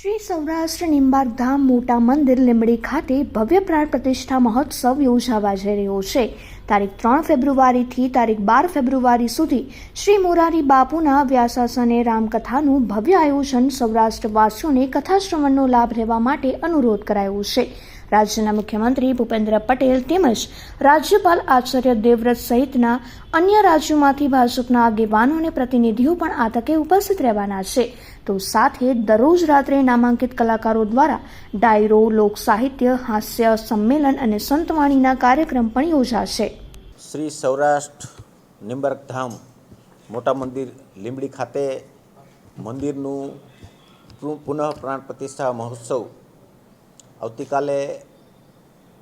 શ્રી સૌરાષ્ટ્ર નિંબાર્ક ધામ મોટા મંદિર લીંબડી ખાતે ભવ્ય પ્રાણ પ્રતિષ્ઠા મહોત્સવ યોજાવા જઈ રહ્યો છે. તારીખ ત્રણ ફેબ્રુઆરીથી તારીખ બાર ફેબ્રુઆરી સુધી શ્રી મોરારી બાપુના વ્યાસાસને રામકથાનું ભવ્ય આયોજન સૌરાષ્ટ્રવાસીઓને કથાશ્રવણનો લાભ લેવા માટે અનુરોધ કરાયો છે. રાજ્યના મુખ્યમંત્રી ભૂપેન્દ્ર પટેલ તેમજ રાજ્યપાલ આચાર્ય દેવવ્રત સહિતના અન્ય રાજ્યોમાંથી ભાજપના આગેવાનો અને પ્રતિનિધિઓ પણ આ તકે ઉપસ્થિત રહેવાના છે. તો સાથે દરરોજ રાત્રે નામાંકિત કલાકારો દ્વારા ડાયરો લોક સાહિત્ય હાસ્ય સંમેલન અને સંતવાણીના કાર્યક્રમ પણ યોજાશે. શ્રી સૌરાષ્ટ્ર નિંબર્ક ધામ મોટા મંદિર લીંબડી ખાતે મંદિરનું પુનઃ પ્રાણ પ્રતિષ્ઠા મહોત્સવ આવતીકાલે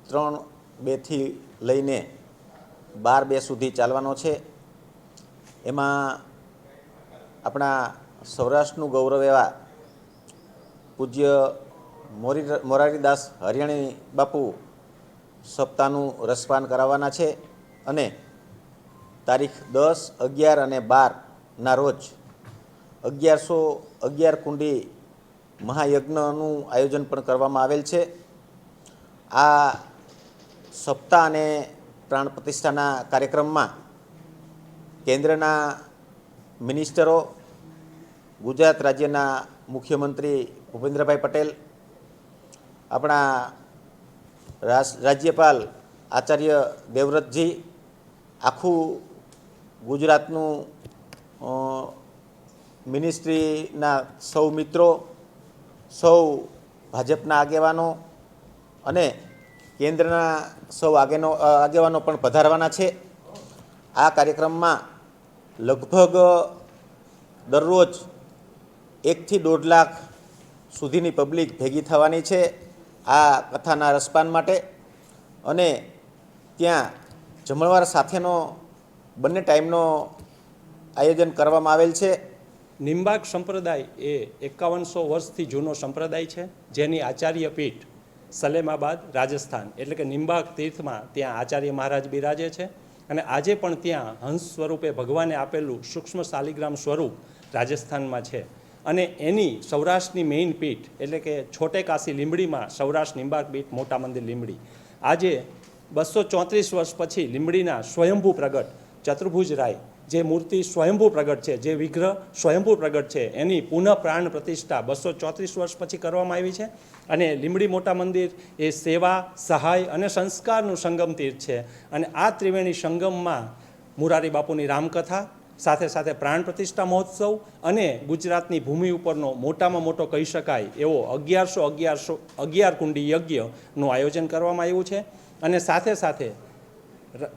ત્રણ બેથી લઈને બાર બે સુધી ચાલવાનો છે. એમાં આપણા સૌરાષ્ટ્રનું ગૌરવ એવા પૂજ્ય મોરી મોરારીદાસ હરિયાણી બાપુ સપ્તાહનું રસપાન કરાવવાના છે અને તારીખ દસ, અગિયાર અને બારના રોજ અગિયારસો અગિયાર કુંડી મહાયજ્ઞનું આયોજન પણ કરવામાં આવેલ છે. આ સપ્તાહ અને પ્રાણ પ્રતિષ્ઠાના કાર્યક્રમમાં કેન્દ્રના મિનિસ્ટરો ગુજરાત રાજ્યના મુખ્યમંત્રી ભૂપેન્દ્રભાઈ પટેલ, આપણા રાજ્યપાલ આચાર્ય દેવવ્રતજી, આખું ગુજરાતનું મિનિસ્ટ્રીના સૌ મિત્રો, સૌ ભાજપના આગેવાનો અને કેન્દ્રના સૌ આગેનો આગેવાનો પણ પધારવાના છે. આ કાર્યક્રમમાં લગભગ દરરોજ એકથી દોઢ લાખ સુધીની પબ્લિક ભેગી થવાની છે આ કથાના રસપાન માટે. અને ત્યાં જમણવાર સાથેનો બંને ટાઈમનો આયોજન કરવામાં આવેલ છે. નિંબાક સંપ્રદાય એ એકાવનસો વર્ષથી જૂનો સંપ્રદાય છે, જેની આચાર્ય પીઠ સલેમાબાદ, રાજસ્થાન એટલે કે નિંબાક તીર્થમાં ત્યાં આચાર્ય મહારાજ બિરાજે છે. અને આજે પણ ત્યાં હંસ સ્વરૂપે ભગવાને આપેલું સૂક્ષ્મ શાલિગ્રામ સ્વરૂપ રાજસ્થાનમાં છે. અને એની સૌરાષ્ટ્રની મેઇન પીઠ, એટલે કે છોટે કાશી લીંબડીમાં સૌરાષ્ટ્ર નિંબાક પીઠ, મોટા મંદિર લીંબડી. આજે બસો ચોત્રીસ વર્ષ પછી લીંબડીના સ્વયંભૂ પ્રગટ ચતુર્ભુજ રાય, જે મૂર્તિ સ્વયંભૂ પ્રગટ છે, જે વિગ્રહ સ્વયંભૂ પ્રગટ છે, એની પુનઃ પ્રાણ પ્રતિષ્ઠા બસો ચોત્રીસ વર્ષ પછી કરવામાં આવી છે. અને લીંબડી મોટા મંદિર એ સેવા, સહાય અને સંસ્કારનું સંગમ તીર્થ છે. અને આ ત્રિવેણી સંગમમાં મુરારી બાપુની રામકથા સાથે સાથે પ્રાણ પ્રતિષ્ઠા મહોત્સવ અને ગુજરાતની ભૂમિ ઉપરનો મોટામાં મોટો કહી શકાય એવો અગિયારસો અગિયારસો અગિયાર કુંડી યજ્ઞનું આયોજન કરવામાં આવ્યું છે. અને સાથે સાથે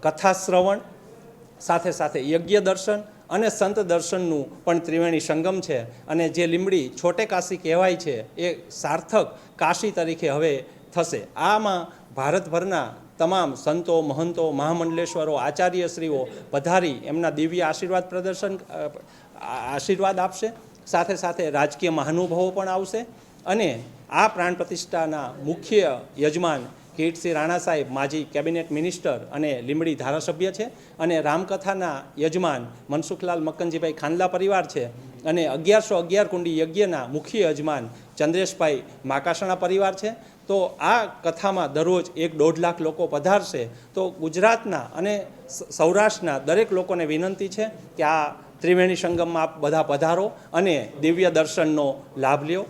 કથા શ્રવણ સાથે સાથે યજ્ઞ દર્શન અને સંત દર્શનનું પણ ત્રિવેણી સંગમ છે. અને જે લીંબડી છોટે કાશી કહેવાય છે એ સાર્થક કાશી તરીકે હવે થશે. આમાં ભારતભરના તમામ સંતો, મહંતો, મહામંડલેશ્વરો, આચાર્યશ્રીઓ પધારી એમના દિવ્ય આશીર્વાદ પ્રદર્શન આશીર્વાદ આપશે. સાથે સાથે રાજકીય મહાનુભાવો પણ આવશે. અને આ પ્રાણ પ્રતિષ્ઠાના મુખ્ય યજમાન કિરીટસિંહ રાણા સાહેબ માજી કેબિનેટ મિનિસ્ટર અને લીંબડી ધારાસભ્ય છે અને રામકથાના યજમાન મનસુખલાલ મક્કનજીભાઈ ખાનલા પરિવાર છે અને અગિયારસો અગિયાર કુંડી યજ્ઞના મુખ્ય યજમાન ચંદ્રેશભાઈ માકાસણા પરિવાર છે. તો આ કથામાં દરરોજ એક દોઢ લાખ લોકો પધારશે. તો ગુજરાતના અને સૌરાષ્ટ્રના દરેક લોકોને વિનંતી છે કે આ ત્રિવેણી સંગમમાં આપ બધા પધારો અને દિવ્ય દર્શનનો લાભ લ્યો.